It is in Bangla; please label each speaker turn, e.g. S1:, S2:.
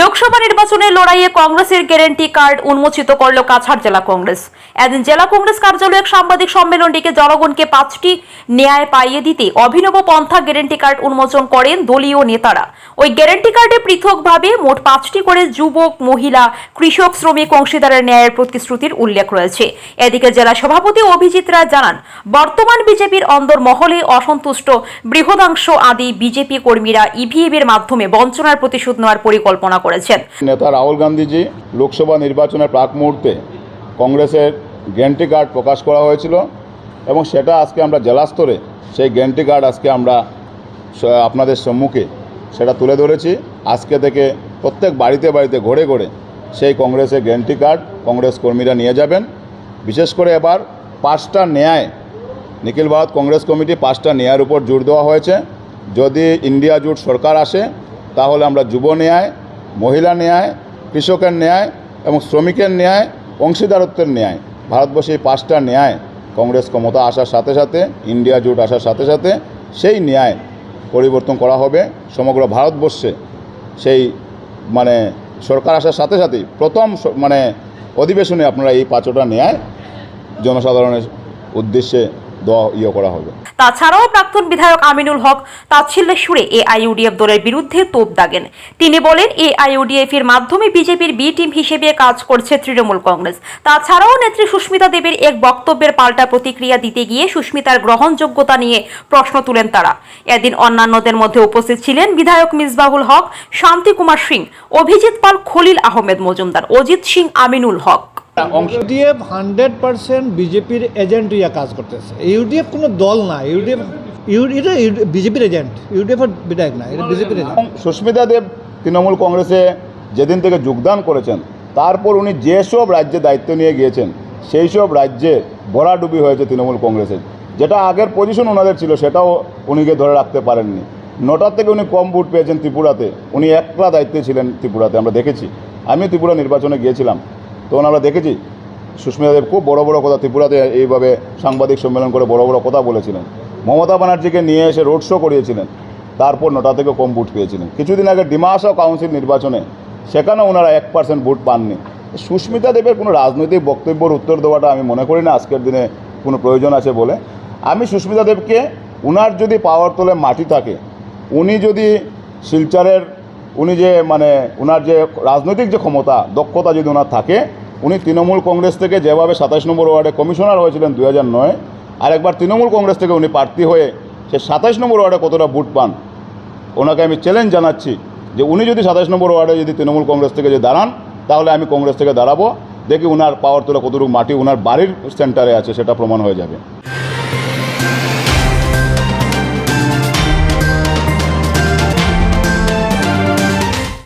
S1: লোকসভা নির্বাচনের লড়াইয়ে কংগ্রেসের গ্যারেন্টি কার্ড উন্মোচিত করল কাছাড় জেলা কংগ্রেস। এদিন জেলা কংগ্রেস কার্যালয়ে এক সাংবাদিক সম্মেলন ডেকে জনগণকে পাঁচটি ন্যায় পাইয়ে দিতে অভিনব পন্থা গ্যারেন্টি কার্ড উন্মোচন করেন দলীয় নেতারা। ওই গ্যারেন্টি কার্ডে পৃথকভাবে মোট পাঁচটি করে যুবক, মহিলা, কৃষক, শ্রমিক, অংশীদারের ন্যায়ের প্রতিশ্রুতির উল্লেখ রয়েছে। এদিকে জেলা সভাপতি অভিজিৎ রায় জানান, বর্তমান বিজেপির অন্দর মহলে অসন্তুষ্ট বৃহদাংশ আদি বিজেপি কর্মীরা ইভিএম এর মাধ্যমে বঞ্চনার প্রতিশোধ নেওয়ার পরিকল্পনা করেছেন।
S2: নেতা রাহুল গান্ধীজি লোকসভা নির্বাচনের প্রাক মুহূর্তে কংগ্রেসের গ্যান্টি কার্ড প্রকাশ করা হয়েছিল এবং সেটা আজকে আমরা জেলা স্তরে সেই গ্যান্টি কার্ড আজকে আমরা আপনাদের সম্মুখে সেটা তুলে ধরেছি। আজকে থেকে প্রত্যেক বাড়িতে বাড়িতে ঘরে ঘরে সেই কংগ্রেসের গ্যান্টি কার্ড কংগ্রেস কর্মীরা নিয়ে যাবেন। বিশেষ করে এবার পাঁচটা ন্যায়, নিখিল ভারত কংগ্রেস কমিটি পাঁচটা ন্যায়ের উপর জোর দেওয়া হয়েছে। যদি ইন্ডিয়া জোট সরকার আসে, তাহলে আমরা যুব ন্যায় মহিলা ন্যায়, কৃষকের ন্যায় এবং শ্রমিকের ন্যায়, অংশীদারত্বের ন্যায়। ভারতবর্ষে এই পাঁচটা ন্যায় কংগ্রেস ক্ষমতা আসার সাথে সাথে, ইন্ডিয়া জোট আসার সাথে সাথে সেই ন্যায় পরিবর্তন করা হবে। সমগ্র ভারতবর্ষে সেই মানে সরকার আসার সাথে সাথেই প্রথম মানে অধিবেশনে আপনারা এই পাঁচটা ন্যায় জনসাধারণের উদ্দেশ্যে ইয়ে করা হবে।
S1: তাছাড়াও প্রাক্তন বিধায়ক আমিনুল হক তাচ্ছিল্যের সুরে এআইইউডিএফ দলের বিরুদ্ধে তোপ দাগেন। তিনি বলেন এর মাধ্যমে বিজেপির বি টিম হিসেবে কাজ করছে তৃণমূল কংগ্রেস। তাছাড়াও নেত্রী সুস্মিতা দেবের এক বক্তব্যের পাল্টা প্রতিক্রিয়া দিতে গিয়ে সুস্মিতার গ্রহণযোগ্যতা নিয়ে প্রশ্ন তুলেন তারা। এদিন অন্যান্যদের মধ্যে উপস্থিত ছিলেন বিধায়ক Misbahul Haque, Shanti Kumar Singh, Abhijit Pal, Khalil Ahmed Majumdar, Ajit Singh, Aminul Haque.
S3: UDF hundred percent বিজেপির এজেন্ট ইয়া কাজ করতেছে। ইউডিএফ কোনো দল না ইউডিএফ এটা বিজেপির এজেন্ট ইউডিএফ এর বিধায়ক না এটা বিজেপির এজেন্ট।
S2: সুস্মিতা দেব তৃণমূল কংগ্রেসে যেদিন থেকে যোগদান করেছেন তারপর উনি যেসব রাজ্যে দায়িত্ব নিয়ে গিয়েছেন সেই সব রাজ্যে ভরাডুবি হয়েছে তৃণমূল কংগ্রেসের। যেটা আগের পজিশন ওনাদের ছিল সেটাও উনিকে ধরে রাখতে পারেননি। নটার থেকে উনি কম ভোট পেয়েছেন ত্রিপুরাতে উনি একলা দায়িত্বে ছিলেন ত্রিপুরাতে আমরা দেখেছি। আমি ত্রিপুরা নির্বাচনে গিয়েছিলাম। তখন আমরা দেখেছি সুস্মিতা দেব খুব বড় বড় কথা ত্রিপুরাতে এইভাবে সাংবাদিক সম্মেলন করে বড় বড় কথা বলেছিলেন। মমতা ব্যানার্জিকে নিয়ে এসে রোড শো করিয়েছিলেন। তারপর নটা থেকে কম ভোট পেয়েছিলেন। কিছুদিন আগে ডিমাসা কাউন্সিল নির্বাচনে সেখানে ওনারা এক পার্সেন্ট ভোট পাননি। সুস্মিতা দেবের কোনো রাজনৈতিক বক্তব্যর উত্তর দেওয়াটা আমি মনে করি না, আজকের দিনে কোনো প্রয়োজন আছে বলে। আমি সুস্মিতা দেবকে উনার যদি পাওয়ার তোলে মাটি থাকে, উনি যদি শিলচরের, উনি যে মানে ওনার যে রাজনৈতিক যে ক্ষমতা, দক্ষতা যদি ওনার থাকে উনি তৃণমূল কংগ্রেস থেকে যেভাবে সাতাশ নম্বর ওয়ার্ডে কমিশনার হয়েছিলেন দু হাজার নয় আর একবার তৃণমূল কংগ্রেস থেকে উনি প্রার্থী হয়ে সে সাতাশ নম্বর ওয়ার্ডে কতটা বুট পান, ওনাকে আমি চ্যালেঞ্জ জানাচ্ছি যে উনি যদি সাতাশ নম্বর ওয়ার্ডে যদি তৃণমূল কংগ্রেস থেকে যে দাঁড়ান, তাহলে আমি কংগ্রেস থেকে দাঁড়াবো, দেখি উনার পাওয়ার তোলা কতটুকু মাটি, উনার বাড়ির সেন্টারে আছে, সেটা প্রমাণ হয়ে যাবে।